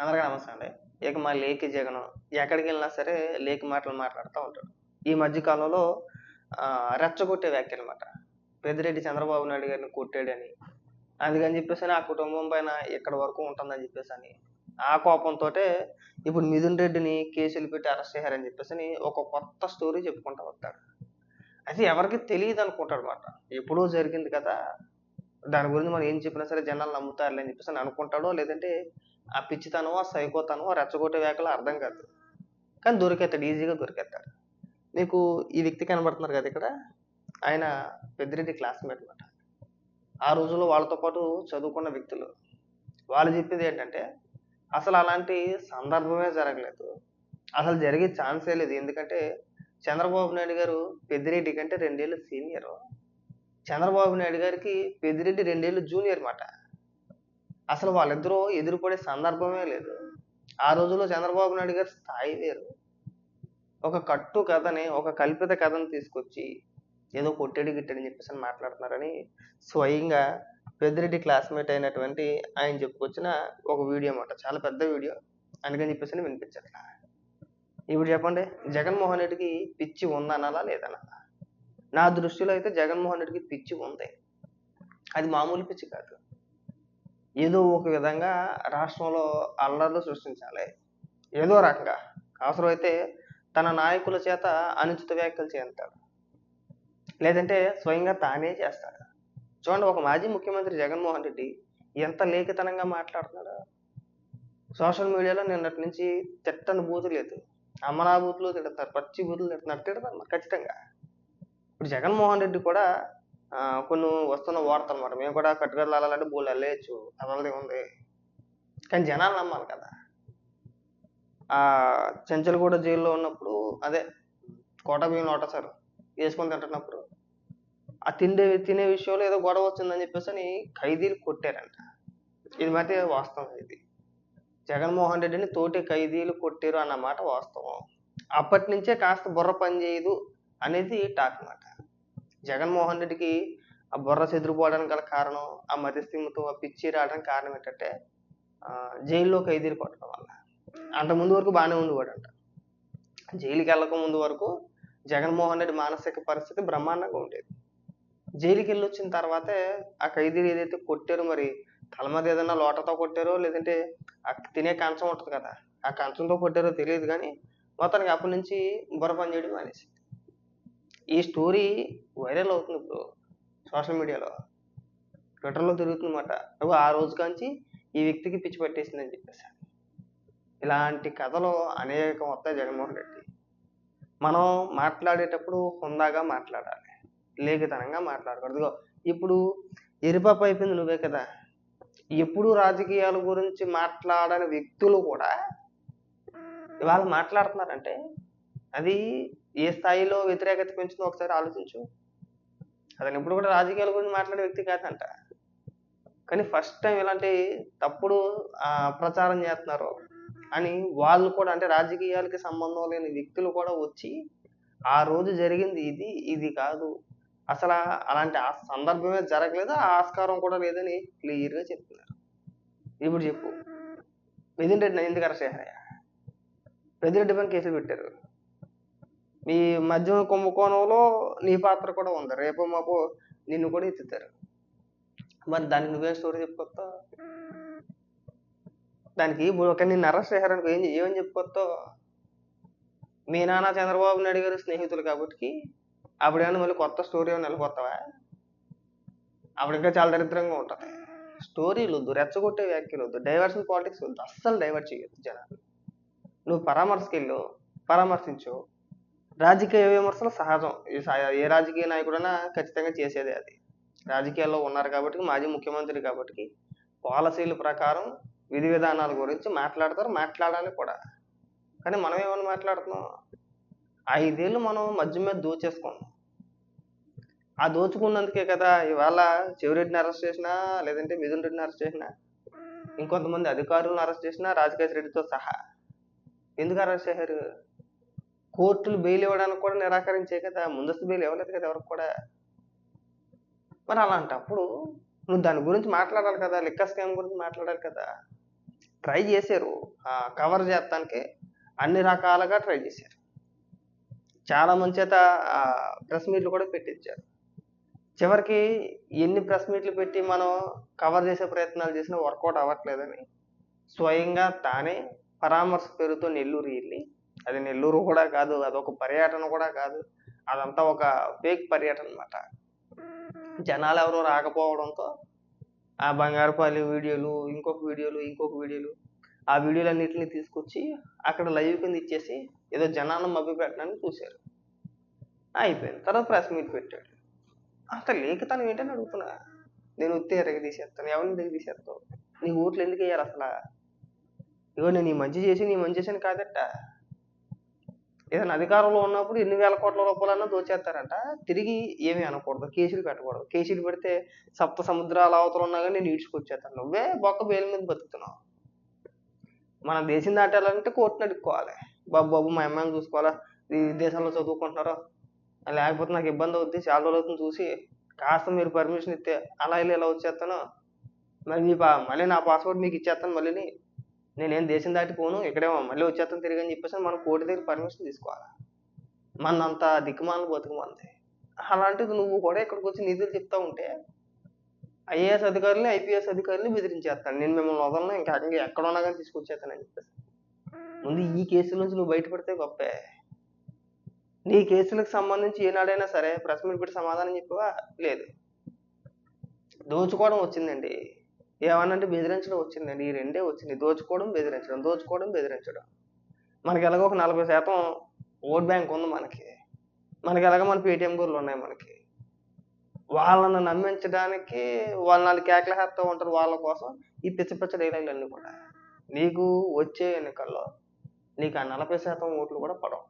అందరికీ నమస్తే అండి. ఇక మా లేకి జగన్ ఎక్కడికి వెళ్ళినా సరే లేకి మాటలు మాట్లాడుతూ ఉంటాడు. ఈ మధ్య కాలంలో రెచ్చగొట్టే వ్యాఖ్య అనమాట పెద్దిరెడ్డి చంద్రబాబు నాయుడు గారిని కొట్టాడని. అందుకని చెప్పేసి ఆ కుటుంబం పైన ఇక్కడ వరకు ఉంటుందని చెప్పేసి అని ఆ కోపంతో ఇప్పుడు మిథున్ రెడ్డిని కేసులు పెట్టి అరెస్ట్ చేశారని చెప్పేసి ఒక కొత్త స్టోరీ చెప్పుకుంటూ వస్తాడు. అది ఎవరికి తెలియదు అనుకుంటాడు అనమాట ఎప్పుడో జరిగింది కదా. దాని గురించి మనం ఏం చెప్పినా సరే జనాలు నమ్ముతారులే అని చెప్పేసి అని అనుకుంటాడో లేదంటే ఆ పిచ్చితనం ఆ సైకోతనం ఆ రెచ్చగొట్టే వ్యాఖ్యలు అర్థం కాదు. కానీ దొరికేస్తాడు ఈజీగా దొరికేస్తాడు మీకు ఈ వ్యక్తి కనబడుతున్నారు కదా ఇక్కడ? ఆయన పెద్దిరెడ్డి క్లాస్మేట్ అనమాట ఆ రోజుల్లో వాళ్ళతో పాటు చదువుకున్న వ్యక్తులు. వాళ్ళు చెప్పింది ఏంటంటే అసలు అలాంటి సందర్భమే జరగలేదు. అసలు జరిగే ఛాన్సే లేదు. ఎందుకంటే చంద్రబాబు నాయుడు గారు పెద్దిరెడ్డి కంటే రెండేళ్ళు సీనియరు. చంద్రబాబు నాయుడు గారికి పెద్దిరెడ్డి రెండేళ్ళు జూనియర్ మాట అసలు వాళ్ళిద్దరూ ఎదురుపడే సందర్భమే లేదు. ఆ రోజుల్లో చంద్రబాబు నాయుడు గారి స్థాయి వేరు. ఒక కట్టు కథని ఒక కల్పిత కథను తీసుకొచ్చి ఏదో కొట్టేడి అని చెప్పేసి అని మాట్లాడుతున్నారని స్వయంగా పెద్దిరెడ్డి క్లాస్మేట్ అయినటువంటి ఆయన చెప్పుకొచ్చిన ఒక వీడియో అన్నమాట. చాలా పెద్ద వీడియో. అందుకని చెప్పేసి అని వినిపించారు. ఇప్పుడు చెప్పండి జగన్మోహన్ రెడ్డికి పిచ్చి ఉందనాలా లేదనాలా నా దృష్టిలో అయితే జగన్మోహన్ రెడ్డికి పిచ్చి ఉంది. అది మామూలు పిచ్చి కాదు. ఏదో ఒక విధంగా రాష్ట్రంలో అల్లర్లు సృష్టించాలి. ఏదో రకంగా. అవసరమైతే తన నాయకుల చేత అనుచిత వ్యాఖ్యలు చేస్తాడు లేదంటే స్వయంగా తానే చేస్తాడు. చూడండి ఒక మాజీ ముఖ్యమంత్రి జగన్మోహన్ రెడ్డి ఎంత లేఖితనంగా మాట్లాడుతున్నాడు. సోషల్ మీడియాలో నిన్నటి నుంచి తిట్టని బూతు లేదు. అమలా బూతులు తిడతారు. పచ్చి బూతులు తిడుతున్నారు. తిడతారు ఖచ్చితంగా. ఇప్పుడు జగన్మోహన్ రెడ్డి కూడా కొన్ని వస్తున్న వార్త అనమాట మేము కూడా కట్టుకలు వెళ్ళాలంటే బోల్ వెళ్ళేయచ్చు అదలది ఉంది. కానీ జనాలు నమ్మాలి కదా. ఆ చెంచలగూడ జైల్లో ఉన్నప్పుడు అదే కోట బియ్యం నోట సార్ వేసుకొని తింటున్నప్పుడు ఆ తిండే తినే విషయంలో ఏదో గొడవ వచ్చిందని చెప్పేసి అని ఖైదీలు కొట్టారంట. ఇది మాత్రమే వాస్తవం ఇది. జగన్మోహన్ రెడ్డిని తోటి ఖైదీలు కొట్టారు అన్నమాట వాస్తవం. అప్పటి నుంచే కాస్త బుర్ర పని చేయదు అనేది టాక్ మాట. జగన్మోహన్ రెడ్డికి ఆ బుర్ర చెదిరిపోవడానికి గల కారణం ఆ మతిస్థిమితో ఆ పిచ్చి రావడానికి కారణం ఏంటంటే జైల్లో ఖైదీలు కొట్టడం వల్ల. అంత ముందు వరకు బాగానే ఉండేవాడంట. జైలుకి వెళ్ళక ముందు వరకు జగన్మోహన్ రెడ్డి మానసిక పరిస్థితి బ్రహ్మాండంగా ఉండేది. జైలుకి వెళ్ళి వచ్చిన తర్వాతే ఆ ఖైదీలు ఏదైతే కొట్టారో మరి తల మీద ఏదైనా లోటతో కొట్టారో లేదంటే ఆ తినే కంచం ఉంటుంది కదా ఆ కంచంతో కొట్టారో తెలియదు కానీ మొత్తానికి అప్పటి నుంచి బుర్ర పని చేయడం మానేసి. ఈ స్టోరీ వైరల్ అవుతుంది ఇప్పుడు సోషల్ మీడియాలో. ట్విట్టర్లో తిరుగుతుందన్నమాట. అగో ఆ రోజు కాంచి ఈ వ్యక్తికి పిచ్చి పట్టేసిందని చెప్పేసి. ఇలాంటి కథలు అనేకం వస్తాయి జగన్మోహన్ రెడ్డి. మనం మాట్లాడేటప్పుడు హుందాగా మాట్లాడాలి. లేఖితనంగా మాట్లాడకూడదు. ఇప్పుడు ఎరిపాప అయిపోయింది నువ్వే కదా. ఎప్పుడు రాజకీయాల గురించి మాట్లాడని వ్యక్తులు కూడా ఇవాళ మాట్లాడుతున్నారంటే అది ఏ స్థాయిలో వ్యతిరేకత పెంచుతుందో ఒకసారి ఆలోచించు. అతను ఇప్పుడు కూడా రాజకీయాల గురించి మాట్లాడే వ్యక్తి కాదంట. కానీ ఫస్ట్ టైం ఇలాంటి తప్పుడు ప్రచారం చేస్తున్నారు అని వాళ్ళు కూడా అంటే రాజకీయాలకి సంబంధం లేని వ్యక్తులు కూడా వచ్చి ఆ రోజు జరిగింది ఇది ఇది కాదు. అసలు అలాంటి ఆ సందర్భమే జరగలేదు? ఆస్కారం కూడా లేదని క్లియర్గా చెప్తున్నారు. ఇప్పుడు చెప్పు. మిథున్ రెడ్డి ఎందుకు అరెస్ట్ చేశారయ్యా? పెద్దిరెడ్డి పైన కేసులు పెట్టారు. మీ మద్యం కుంభకోణంలో నీ పాత్ర కూడా ఉంది. రేపు మాపు నిన్ను కూడా ఎత్తుతారు. మరి దానికి నువ్వేం స్టోరీ చెప్పుకొస్తావు? దానికి ఇప్పుడు ఒక నిన్ను అరెస్ట్ చేశారనుకో ఏం ఏమని చెప్పుకొస్తావు? మీ నాన్న చంద్రబాబు నాయుడు గారు స్నేహితులు కాబట్టి అప్పుడేమన్నా మళ్ళీ కొత్త స్టోరీ ఏమైనా వెళ్ళిపోతావా? అప్పుడు ఇంకా చాలా దరిద్రంగా ఉంటుంది. స్టోరీలు వద్దు రెచ్చగొట్టే వ్యాఖ్యలు వద్దు. డైవర్షన్ పాలిటిక్స్ వద్దు. అస్సలు డైవర్ట్ చేయొద్దు జనాలు. నువ్వు పరామర్శకెళ్ళు పరామర్శించు. రాజకీయ విమర్శలు సహజం. ఈ ఏ రాజకీయ నాయకుడైనా ఖచ్చితంగా చేసేదే అది. రాజకీయాల్లో ఉన్నారు కాబట్టి మాజీ ముఖ్యమంత్రి కాబట్టి పాలసీల ప్రకారం విధి విధానాల గురించి మాట్లాడతారు మాట్లాడాలి కూడా. కానీ మనం ఏమైనా మాట్లాడుతున్నాం? ఐదేళ్ళు మనం మధ్య మీద దోచేసుకున్నాం. ఆ దోచుకున్నందుకే కదా ఇవాళ చెవిరెడ్డిని అరెస్ట్ చేసినా లేదంటే మిథున్ రెడ్డిని అరెస్ట్ చేసినా ఇంకొంతమంది అధికారులను అరెస్ట్ చేసినా రాజకేష్ రెడ్డితో సహా. ఎందుకు అరెస్ట్ చేశారు? కోర్టులు బెయిల్ ఇవ్వడానికి కూడా నిరాకరించే కదా ముందస్తు బెయిల్ ఇవ్వలేదు కదా ఎవరికి కూడా? మరి అలాంటప్పుడు నువ్వు దాని గురించి మాట్లాడాలి కదా లిక్క స్కామ్ గురించి మాట్లాడాలి కదా. ట్రై చేశారు. కవర్ చేస్తానికి అన్ని రకాలుగా ట్రై చేశారు. చాలా మంది చేత ప్రెస్ మీట్లు కూడా పెట్టించారు. చివరికి ఎన్ని ప్రెస్ మీట్లు పెట్టి మనం కవర్ చేసే ప్రయత్నాలు చేసినా వర్కౌట్ అవ్వట్లేదని స్వయంగా తానే పరామర్శ పేరుతో నెల్లూరు వెళ్ళి అది నెల్లూరు కూడా కాదు అదొక పర్యటన కూడా కాదు. అదంతా ఒక ఫేక్ పర్యటన అనమాట జనాలు ఎవరో రాకపోవడంతో ఆ బంగారుపల్లి వీడియోలు ఇంకొక వీడియోలు ఇంకొక వీడియోలు ఆ వీడియోలన్నింటినీ తీసుకొచ్చి అక్కడ లైవ్ కింద ఇచ్చేసి ఏదో జనాన్ని మభ్య పెట్టడానికి చూశారు. అయిపోయింది. తర్వాత ప్రెస్ మీట్ పెట్టాడు. అంత లేఖతనం ఏంటని అడుగుతున్నా. నేను ఉత్తే ఎరగ తీసేస్తాను ఎవరిని దగ్గర తీసేస్తావు? నీ ఊర్లో ఎందుకు వేయాలి అసలు? ఇగో నేను ఈ మంచి చేసి నీ మంచి చేసాను కాదట ఏదైనా అధికారంలో ఉన్నప్పుడు ఎన్ని వేల కోట్ల రూపాయలన్నా దోచేస్తారంట. తిరిగి ఏమీ అనకూడదు. కేసులు పెట్టకూడదు. కేసులు పెడితే సప్త సముద్రాల అవతల ఉన్నా కానీ నేను ఈడ్చుకొచ్చేస్తాను నువ్వే బొక్క బేలు మీద బతుకుతున్నావు. మన దేశం దాటాలంటే కోర్టును అడుక్కోవాలి. బాబు బాబు మా అమ్మాయిని చూసుకోవాలా? ఈ దేశంలో చదువుకుంటున్నారో? లేకపోతే నాకు ఇబ్బంది అవుద్ది. చాలా రోజులు అవుతుంది చూసి కాస్త మీరు పర్మిషన్ ఇస్తే అలా ఇలా ఇలా వచ్చేస్తాను. మరి మీ పా మళ్ళీ నా పాస్పోర్ట్ మీకు ఇచ్చేస్తాను. మళ్ళీ నేనేం దేశం దాటిపోను ఇక్కడేమో మళ్ళీ వచ్చేస్తాను తిరిగి అని చెప్పేసి మనం కోర్టు దగ్గర పర్మిషన్ తీసుకోవాలి? మన అంత దిక్కుమాలను బతుకుమంది అలాంటిది నువ్వు కూడా ఇక్కడికి వచ్చి నిధులు చెప్తా ఉంటే ఐఏఎస్ అధికారులు ఐపీఎస్ అధికారులు బెదిరించేస్తాను. నేను మిమ్మల్ని వదలను ఇంకా ఇంకా ఎక్కడ ఉన్నా కానీ తీసుకొచ్చేస్తానని చెప్పేసి. ముందు ఈ కేసుల నుంచి నువ్వు బయటపడితే గొప్పే. నీ కేసులకు సంబంధించి ఏనాడైనా సరే ప్రెస్ మీట్ పెట్టి సమాధానం చెప్పవా? లేదు. దోచుకోవడం వచ్చిందండి. ఏమన్నంటే బెదిరించడం వచ్చిందండి. ఈ రెండే వచ్చింది దోచుకోవడం బెదిరించడం దోచుకోవడం బెదిరించడం. మనకి ఎలాగో ఒక నలభై శాతం ఓట్ బ్యాంక్ ఉంది మనకి. మనకి ఎలాగో మన పేటిఎం గుర్లు ఉన్నాయి మనకి. వాళ్ళని నమ్మించడానికి వాళ్ళ నాలుగు కేకలేస్తూ ఉంటారు వాళ్ళ కోసం ఈ పిచ్చ పిచ్చ డైలాగులు అన్నీ కూడా. నీకు వచ్చే ఎన్నికల్లో నీకు ఆ నలభై శాతం ఓట్లు కూడా పడవు.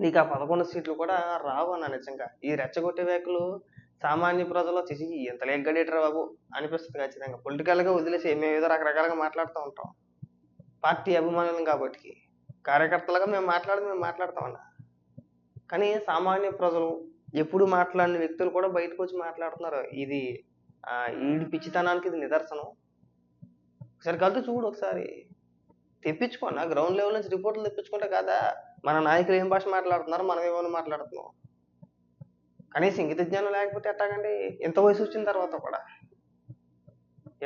నీకు ఆ పదకొండు సీట్లు కూడా రావు అన్న నిజంగా. ఈ రెచ్చగొట్టే వ్యాఖ్యలు సామాన్య ప్రజలు చేసి ఎంత లేగ్గడేటరా బాబు అనిపిస్తుంది ఖచ్చితంగా. పొలిటికల్గా వదిలేసి మేము ఏదో రకరకాలుగా మాట్లాడుతూ ఉంటాం. పార్టీ అభిమానులం కాబట్టి కార్యకర్తలుగా మేము మాట్లాడి మేము మాట్లాడతామన్నా కానీ సామాన్య ప్రజలు ఎప్పుడు మాట్లాడిన వ్యక్తులు కూడా బయటకు వచ్చి మాట్లాడుతున్నారు. ఇది ఈడి పిచ్చితనానికి ఇది నిదర్శనం. ఒకసారి కలిసి చూడు ఒకసారి. తెప్పించుకోండి గ్రౌండ్ లెవెల్ నుంచి రిపోర్ట్లు తెప్పించుకుంటే కదా? మన నాయకులు ఏం భాష మాట్లాడుతున్నారు? మనం ఏమైనా మాట్లాడుతున్నాం? కనీసం ఇంగిత జ్ఞానం లేకపోతే ఎట్టాగండి ఎంత వయసు వచ్చిన తర్వాత కూడా.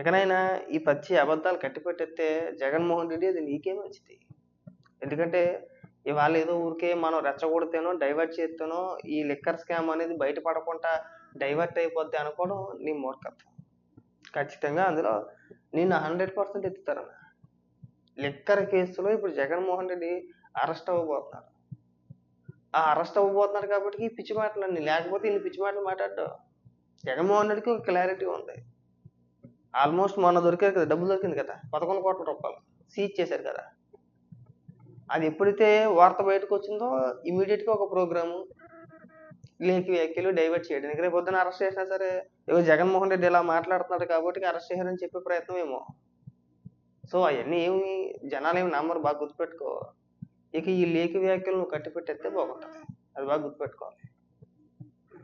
ఎక్కడైనా ఈ పచ్చి అబద్ధాలు కట్టిపెట్టేస్తే జగన్మోహన్ రెడ్డి అది నీకే మంచిది. ఎందుకంటే ఇవాళ ఏదో ఊరికే మనం రెచ్చగొడితేనో డైవర్ట్ చేస్తేనో ఈ లిక్కర్ స్కామ్ అనేది బయటపడకుండా డైవర్ట్ అయిపోద్ది అనుకోవడం నీ మూర్ఖత్వం. ఖచ్చితంగా అందులో నిన్ను హండ్రెడ్ పర్సెంట్ ఎత్తుతారన్న లిక్కర్ కేసులో ఇప్పుడు జగన్మోహన్ రెడ్డి అరెస్ట్ అవ్వబోతున్నారు. ఆ అరెస్ట్ అవ్వబోతున్నారు కాబట్టి ఈ పిచ్చి మాటలన్నీ. లేకపోతే ఇన్ని పిచ్చి మాటలు మాట్లాడడం. జగన్మోహన్ రెడ్డికి ఒక క్లారిటీ ఉంది. ఆల్మోస్ట్ మొన్న దొరికారు కదా డబ్బులు దొరికింది కదా పదకొండు కోట్ల రూపాయలు సీజ్ చేశారు కదా. అది ఎప్పుడైతే వార్త బయటకు వచ్చిందో ఇమీడియట్గా ఒక ప్రోగ్రాము లేకి వ్యాఖ్యలు డైవర్ట్ చేయడానికి. రేపు పొద్దున అరెస్ట్ చేసినా సరే ఏవో జగన్మోహన్ రెడ్డి ఇలా మాట్లాడుతున్నాడు కాబట్టి అరెస్ట్ చేశారని చెప్పే ప్రయత్నం ఏమో. సో అవన్నీ ఏమి జనాలు ఏమి నమ్మరు బాగా గుర్తుపెట్టుకో. ఇక ఈ లేఖ వ్యాఖ్యలను కట్టిపెట్టేస్తే బాగుంటుంది. అది బాగా గుర్తుపెట్టుకోవాలి.